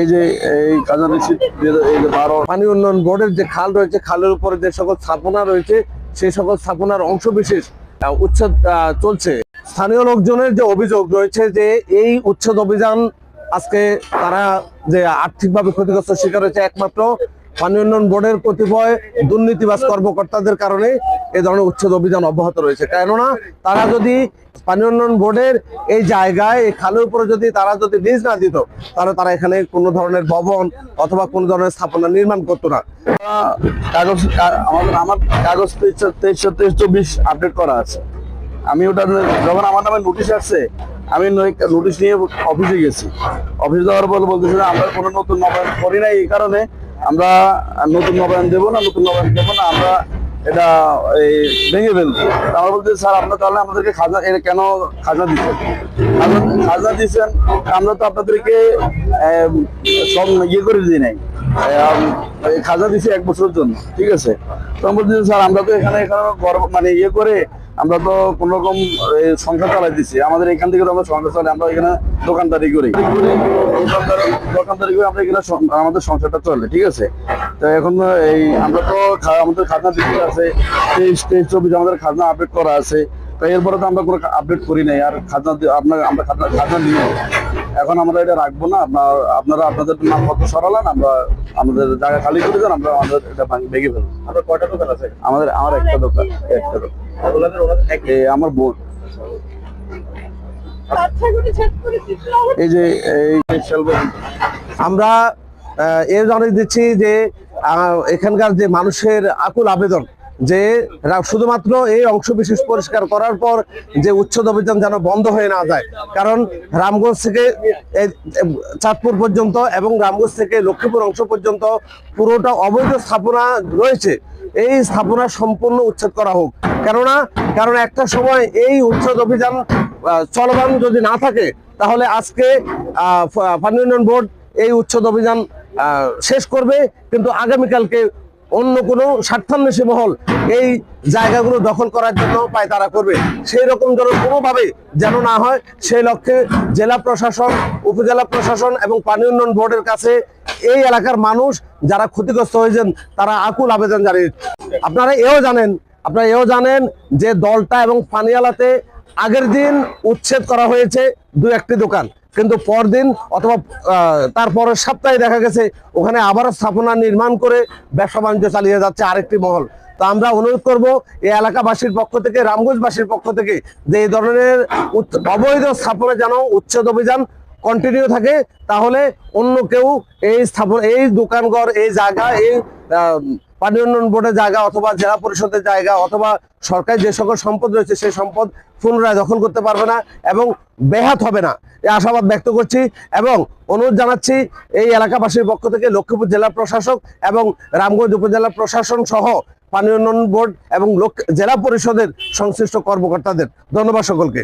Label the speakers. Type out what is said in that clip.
Speaker 1: এই যে এই কাজা নিশ্চিত এই যে বারো পানি উন্নয়ন বোর্ডের যে খাল রয়েছে খালের উপরে যে সকল স্থাপনা রয়েছে সেই সকল স্থাপনার অংশ বিশেষ উচ্ছেদ আহ, চলছে। স্থানীয় লোকজনের যে অভিযোগ রয়েছে যে এই উচ্ছেদ অভিযান আজকে তারা যে আর্থিকভাবে ক্ষতিগ্রস্ত শিকার হয়েছে একমাত্র পানি উন্নয়ন বোর্ডের কতিপয় দুর্নীতিবাজ কর্মকর্তাদের কারণে এই ধরনের উচ্ছেদ অভিযান অব্যাহত রয়েছে। কেননা তারা যদি পানি উন্নয়ন বোর্ডের এই জায়গায়, এই খালের উপরে যদি তারা যদি লিজ না দিত, তাহলে তারা এখানে কোনো ধরনের ভবন অথবা কোনো ধরনের স্থাপনা নির্মাণ করতো না। কাগজ, আমাদের, আমার কাগজ তেইশ তেইশ চব্বিশ আপডেট করা আছে। আমি ওটা যখন আমার নামে নোটিশ আসছে, আমি নোটিশ নিয়ে অফিসে গেছি। অফিসে যাওয়ার পর বলতেছে আমরা কোনো নতুন করি নাই, এই কারণে আমরা নতুন নবায়ন দেবো না, নতুন নবায়ন দেবো না, আমরা এটা এই ভেঙে ফেলব। আমরা বলতে স্যার, আপনার তাহলে আমাদেরকে খাজনা কেন খাজনা দিচ্ছেন? খাজনা দিচ্ছেন, আমরা তো আপনাদেরকে সব ইয়ে করে দিই নাই। খাজনা দিছি এক বছরের জন্য, ঠিক আছে? তো আমি বলছি, স্যার, আমরা তো এখানে এখানে মানে ইয়ে করে আমরা তো কোন রকম সংসার চালাই দিচ্ছি আমাদের এখান থেকে তো আমরা সংসার চালাই আমরা এখানে দোকানদারি করি। দোকানদার- করে আমরা এখানে আমাদের সংসারটা চলে ঠিক আছে? তো এখন এই আমরা তো আমাদের খাজনা দিতে আছে তেইশ তেইশ চব্বিশ আমাদের খাজনা আপডেট করা আছে। তো এরপরে তো আমরা কোনো আপডেট করি নাই আর খাজনা আপনার আমরা খাজনা খাজনা নিয়ে এখন আমরা এটা রাখব না আপনার আপনারা আপনাদের নামপত্র সরালেন আমরা আমাদের জায়গা খালি করে দেন আমরা আমাদের এটা ভাঙি- ফেলব।
Speaker 2: আপনার কয়টা দোকান আছে?
Speaker 1: আমাদের আমার একটা দোকান একটা দোকান। আমার বোন। এই যে আমরা আহ, এর জানিয়ে দিচ্ছি যে আহ, এখানকার যে মানুষের আকুল আবেদন যে শুধুমাত্র এই অংশ বিশেষ পরিষ্কার করার পর যে উচ্ছেদ অভিযান যেন বন্ধ হয়ে না যায়। কারণ রামগঞ্জ থেকে চাঁদপুর পর্যন্ত এবং রামগঞ্জ থেকে লক্ষ্মীপুর অংশ পর্যন্ত পুরোটা অবৈধ স্থাপনা রয়েছে। এই স্থাপনা সম্পূর্ণ উচ্ছেদ করা হোক। কেননা কারণ একটা সময় এই উচ্ছেদ অভিযান চলমান যদি না থাকে তাহলে আজকে আহ, ফ- বোর্ড এই উচ্ছেদ অভিযান শেষ করবে। কিন্তু আগামীকালকে অন্য কোনো স্বার্থান্বেষী মহল এই জায়গাগুলো দখল করার জন্য পায়তারা করবে। সেই রকম যেন কোনোভাবে যেন না হয়, সেই লক্ষ্যে জেলা প্রশাসন, উপজেলা প্রশাসন এবং পানি উন্নয়ন বোর্ডের কাছে এই এলাকার মানুষ যারা ক্ষতিগ্রস্ত হয়েছেন, তারা আকুল আবেদন জানিয়ে আপনারা এও জানেন, আপনারা এও জানেন যে দলটা এবং পানিয়ালাতে আগের দিন উচ্ছেদ করা হয়েছে দু একটি দোকান। কিন্তু পরদিন অথবা তারপরের সপ্তাহে দেখা গেছে ওখানে আবারও স্থাপনা নির্মাণ করে ব্যবসা বাণিজ্য চালিয়ে যাচ্ছে আরেকটি মহল। তো আমরা অনুরোধ করব, এই এলাকাবাসীর পক্ষ থেকে, রামগঞ্জবাসীর পক্ষ থেকে যে এই ধরনের অবৈধ স্থাপনা যেন উচ্ছেদ অভিযান কন্টিনিউ থাকে, তাহলে অন্য কেউ এই স্থাপন, এই দোকানঘর, এই জায়গা, এই পানি উন্নয়ন বোর্ডের জায়গা অথবা জেলা পরিষদের জায়গা অথবা সরকারি যে সকল সম্পদ রয়েছে সেই সম্পদ পুনরায় দখল করতে পারবে না এবং ব্যাহাত হবে না। এই আশাবাদ ব্যক্ত করছি এবং অনুরোধ জানাচ্ছি এই এলাকাবাসীর পক্ষ থেকে লক্ষ্মীপুর জেলা প্রশাসক এবং রামগঞ্জ উপজেলা প্রশাসন সহ পানি উন্নয়ন বোর্ড এবং জেলা পরিষদের সংশ্লিষ্ট কর্মকর্তাদের। ধন্যবাদ সকলকে।